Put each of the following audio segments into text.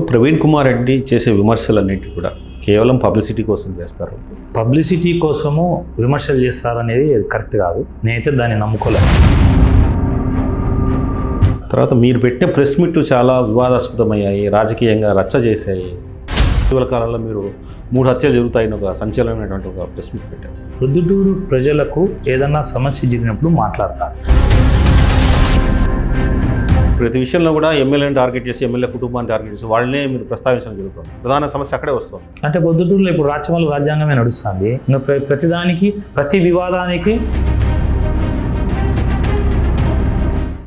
ప్రవీణ్ కుమార్ రెడ్డి చేసే విమర్శలన్నిటి కూడా కేవలం పబ్లిసిటీ కోసం చేస్తారు. పబ్లిసిటీ కోసము విమర్శలు చేస్తారనేది కరెక్ట్ కాదు. నేనైతే దాన్ని నమ్ముకోలేదు తర్వాత మీరు పెట్టిన ప్రెస్ మీట్లు చాలా వివాదాస్పదమయ్యాయి రాజకీయంగా రచ్చ చేశాయి. ఇటీవల కాలంలో మీరు మూడు హత్యలు జరుగుతాయని ఒక సంచలనమైనటువంటి ఒక ప్రెస్ మీట్ పెట్టారు. ప్రొద్దుటూరు ప్రజలకు ఏదన్నా సమస్య జరిగినప్పుడు మాట్లాడతారు. ప్రతి విషయంలో కూడా ఎమ్మెల్యేని టార్గెట్ చేసి ఎమ్మెల్యే కుటుంబాన్ని టార్గెట్ చేసి వాళ్ళనే మీరు ప్రస్తావించడం జరుగుతుంది. ప్రధాన సమస్య అక్కడే వస్తుంది. అంటే పొద్దుటూరులో ఇప్పుడు రాజ్యమల్లి రాజ్యాంగమే నడుస్తుంది. ప్రతిదానికి ప్రతి వివాదానికి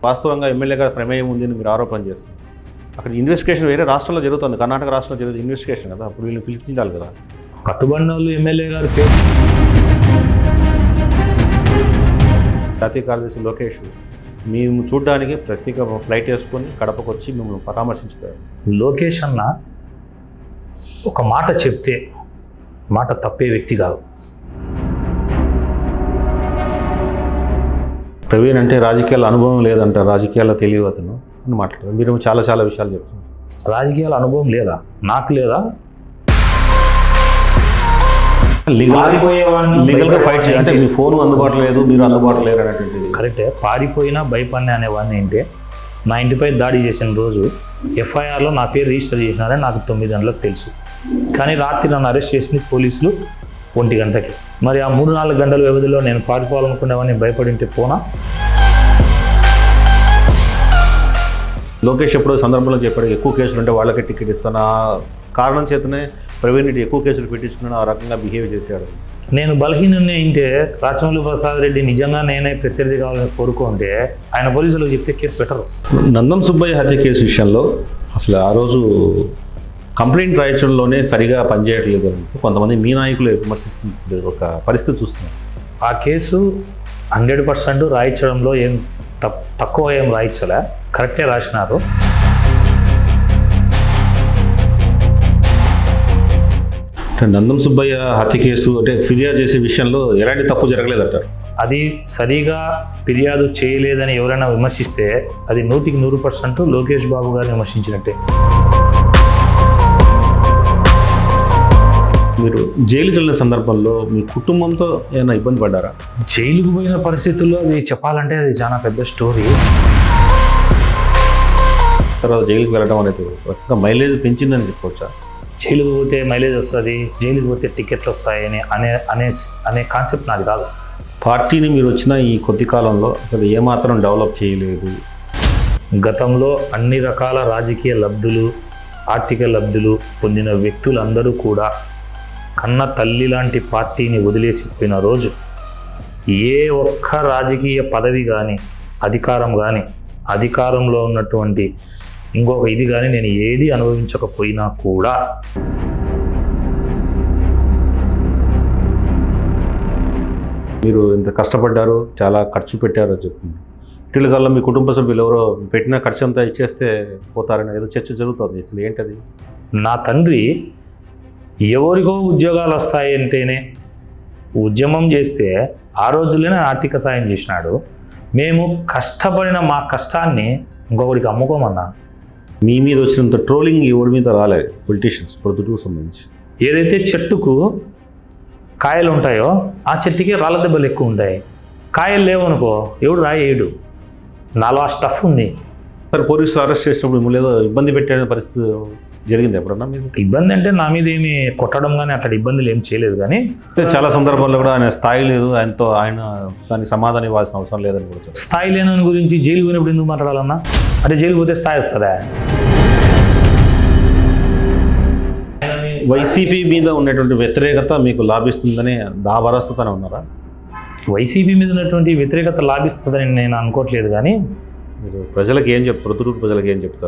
వాస్తవంగా ఎమ్మెల్యే గారి ప్రమేయం ఉందని మీరు ఆరోపణ చేస్తున్నారు. అక్కడ ఇన్వెస్టిగేషన్ వేరే రాష్ట్రంలో జరుగుతుంది. కర్ణాటక రాష్ట్రంలో జరుగుతుంది ఇన్వెస్టిగేషన్ కదా? అప్పుడు వీళ్ళు పిలిపించాలి కదా? కట్టుబడిన వాళ్ళు ఎమ్మెల్యే గారు జాతీయ కార్యదర్శి లోకేష్ మేము చూడడానికి ప్రత్యేక ఫ్లైట్ వేసుకొని కడపకు వచ్చి మిమ్మల్ని పరామర్శించిపోయారు లోకేష్ అన్న ఒక మాట చెప్తే మాట తప్పే వ్యక్తి కాదు. ప్రవీణ్ అంటే రాజకీయాల అనుభవం లేదంట రాజకీయాల్లో తెలియదు అతను అని మాట్లాడారు. మీరు చాలా చాలా విషయాలు చెప్తున్నారు. రాజకీయాల అనుభవం లేదా? నాకు లేదా? లీగల్గా ఫైట్ చేయాలి. అంటే మీ ఫోన్ అందుబాటులో లేదు మీరు అందుబాటులో లేరు అనేటువంటిది. కరెక్టే. పారిపోయినా భయపడినా అనేవాడిని ఏంటే? నా ఇంటిపై దాడి చేసిన రోజు ఎఫ్ఐఆర్లో నా పేరు రిజిస్టర్ చేసినారని నాకు తొమ్మిది గంటలకు తెలుసు. కానీ రాత్రి నన్ను అరెస్ట్ చేసింది పోలీసులు ఒంటి గంటకి. మరి ఆ మూడు నాలుగు గంటల వ్యవధిలో నేను పారిపోవాలనుకునేవాడిని భయపడింటే పోనా? లోకేష్ ఎప్పుడో సందర్భంలో చెప్పాడు ఎక్కువ కేసులు ఉంటే వాళ్ళకే టికెట్ ఇస్తాను? కారణం చేతనే ప్రవీణ్ రెడ్డి ఎక్కువ కేసులు పెట్టించుకుని ఆ రకంగా బిహేవ్ చేశాడు. నేను బలహీనుని అయింటే రాచమల్లి ప్రసాద్ రెడ్డి నిజంగా నేనే ప్రత్యర్థి కావాలని కోరుకుంటే ఆయన పోలీసులకు చెప్తే కేసు పెట్టరు. నందం సుబ్బయ్య హత్య కేసు విషయంలో అసలు ఆ రోజు కంప్లైంట్ రాయించడంలోనే సరిగా పనిచేయట్లేదు కొంతమంది మీ నాయకులు విమర్శిస్తుంది ఒక పరిస్థితి చూస్తున్నారు ఆ కేసు హండ్రెడ్ పర్సెంట్ రాయించడంలో ఏం తక్కువ ఏం రాయించలే. కరెక్టే రాసినారు. నందం సుబ్బయ్య హత్య కేసు అంటే ఫిర్యాదు చేసే విషయంలో ఎలాంటి తప్పు జరగలేదంటారు? అది సరిగా ఫిర్యాదు చేయలేదని ఎవరైనా విమర్శిస్తే అది నూటికి నూరు పర్సెంట్ లోకేష్ బాబు గారిని విమర్శించినట్టే. మీరు జైలుకి వెళ్ళిన సందర్భంలో మీ కుటుంబంతో ఏమైనా ఇబ్బంది పడ్డారా? జైలుకు పోయిన పరిస్థితుల్లో అది చెప్పాలంటే అది చాలా పెద్ద స్టోరీ. తర్వాత జైలుకి వెళ్ళడం అనేది మైలేజ్ పెంచిందని చెప్పవచ్చా? జైలుకు పోతే మైలేజ్ వస్తుంది జైలుకు పోతే టికెట్లు వస్తాయని అనే అనే అనే కాన్సెప్ట్ నాది కాదు. పార్టీని మీరు వచ్చిన ఈ కొద్ది కాలంలో అసలు ఏమాత్రం డెవలప్ చేయలేదు. గతంలో అన్ని రకాల రాజకీయ లబ్ధులు ఆర్థిక లబ్ధులు పొందిన వ్యక్తులందరూ కూడా కన్న తల్లి లాంటి పార్టీని వదిలేసిపోయిన రోజు ఏ ఒక్క రాజకీయ పదవి కానీ అధికారం కానీ అధికారంలో ఉన్నటువంటి ఇంకొక ఇది కానీ నేను ఏది అనుభవించకపోయినా కూడా మీరు ఇంత కష్టపడ్డారు చాలా ఖర్చు పెట్టారు అని చెప్తుంది ఇటీవల కాలంలో మీ కుటుంబ సభ్యులు ఎవరో పెట్టిన ఖర్చు అంతా ఇచ్చేస్తే పోతారని ఏదో చర్చ జరుగుతుంది. అసలు ఏంటది? నా తండ్రి ఎవరికో ఉద్యోగాలు వస్తాయి అంటేనే ఉద్యమం చేస్తే ఆ రోజుల్లోనే ఆర్థిక సాయం చేసినాడు. మేము కష్టపడిన మా కష్టాన్ని ఇంకొకరికి అమ్ముకోమన్నా మీ మీద వచ్చినంత ట్రోలింగ్ ఎవరి మీద రాలేదు పొలిటీషియన్స్ ప్రొద్దుటూకు సంబంధించి. ఏదైతే చెట్టుకు కాయలు ఉంటాయో ఆ చెట్టుకే రాళ్ళ దెబ్బలు ఎక్కువ ఉంటాయి. కాయలు లేవనుకో ఎవడు రాయేయడు నాలో ఆ స్టఫ్ ఉంది. సరే పోలీసులు అరెస్ట్ చేసినప్పుడు ఏదో ఇబ్బంది పెట్టే పరిస్థితి జరిగింది ఎప్పుడన్నా మీరు ఇబ్బంది అంటే నా మీద ఏమి కొట్టడం కానీ అట్లా ఇబ్బందులు ఏం చేయలేదు కానీ చాలా సందర్భాల్లో కూడా ఆయన స్థాయి లేదు ఆయనతో ఆయన దానికి సమాధానం ఇవ్వాల్సిన అవసరం లేదని కూడా. స్థాయి లేని గురించి జైలు పోయినప్పుడు ఎందుకు మాట్లాడాలన్నా? అంటే జైలు పోతే స్థాయి వస్తుందా? వైసీపీ మీద ఉన్నటువంటి వ్యతిరేకత మీకు లాభిస్తుందని దా భరోసాతోనే ఉన్నారా? వైసీపీ మీద ఉన్నటువంటి వ్యతిరేకత లాభిస్తుందని నేను అనుకోవట్లేదు కానీ మీరు ప్రజలకు ఏం చెప్తారు ప్రజలకు ఏం చెప్తారు?